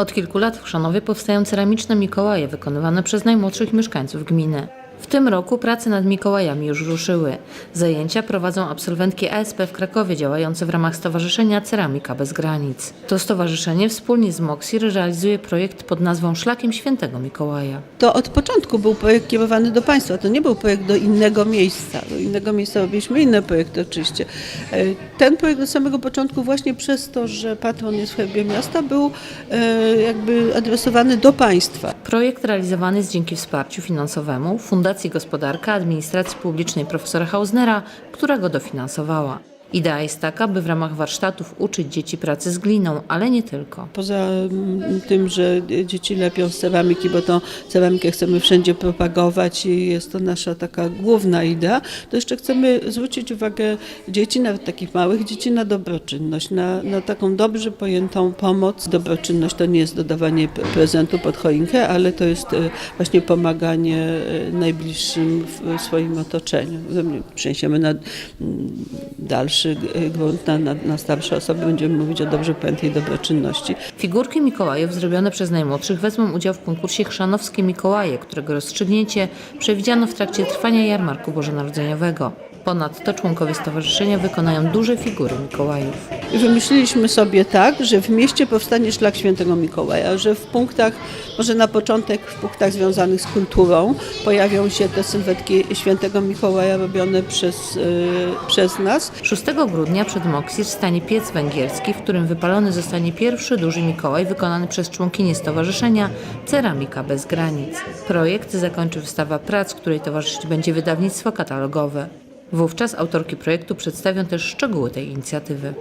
Od kilku lat w Chrzanowie powstają ceramiczne Mikołaje wykonywane przez najmłodszych mieszkańców gminy. W tym roku prace nad Mikołajami już ruszyły. Zajęcia prowadzą absolwentki ASP w Krakowie działające w ramach Stowarzyszenia Ceramika Bez Granic. To stowarzyszenie wspólnie z Moxir realizuje projekt pod nazwą Szlakiem Świętego Mikołaja. To od początku był projekt kierowany do państwa. To nie był projekt do innego miejsca. Do innego miejsca robiliśmy inne projekty oczywiście. E, Ten projekt od samego początku właśnie przez to, że patron jest w herbie miasta, był e, jakby adresowany do państwa. Projekt realizowany jest dzięki wsparciu finansowemu Fundacji Gospodarka Administracji Publicznej profesora Hausnera, która go dofinansowała. Idea jest taka, by w ramach warsztatów uczyć dzieci pracy z gliną, ale nie tylko. Poza mm, tym, że dzieci lepią z ceramiki, bo tą ceramikę chcemy wszędzie propagować i jest to nasza taka główna idea, to jeszcze chcemy zwrócić uwagę dzieci, nawet takich małych dzieci, na dobroczynność, na, na taką dobrze pojętą pomoc. Dobroczynność to nie jest dodawanie prezentu pod choinkę, ale to jest e, właśnie pomaganie e, najbliższym w swoim otoczeniu. Przeniesiemy na mm, e, grunt, na, na, na starsze osoby, będziemy mówić o dobrze pojętej dobroczynności. Figurki Mikołajów zrobione przez najmłodszych wezmą udział w konkursie Chrzanowskie Mikołaje, którego rozstrzygnięcie przewidziano w trakcie trwania jarmarku bożonarodzeniowego. Ponadto członkowie stowarzyszenia wykonają duże figury Mikołajów. Wymyśliliśmy sobie tak, że w mieście powstanie szlak świętego Mikołaja, że w punktach, może na początek w punktach związanych z kulturą pojawią się te sylwetki świętego Mikołaja robione przez, yy, przez nas. 6 grudnia przed Moksir stanie piec węgierski, w którym wypalony zostanie pierwszy duży Mikołaj wykonany przez członkinię stowarzyszenia Ceramika Bez Granic. Projekt zakończy wystawa prac, której towarzyszyć będzie wydawnictwo katalogowe. Wówczas autorki projektu przedstawią też szczegóły tej inicjatywy.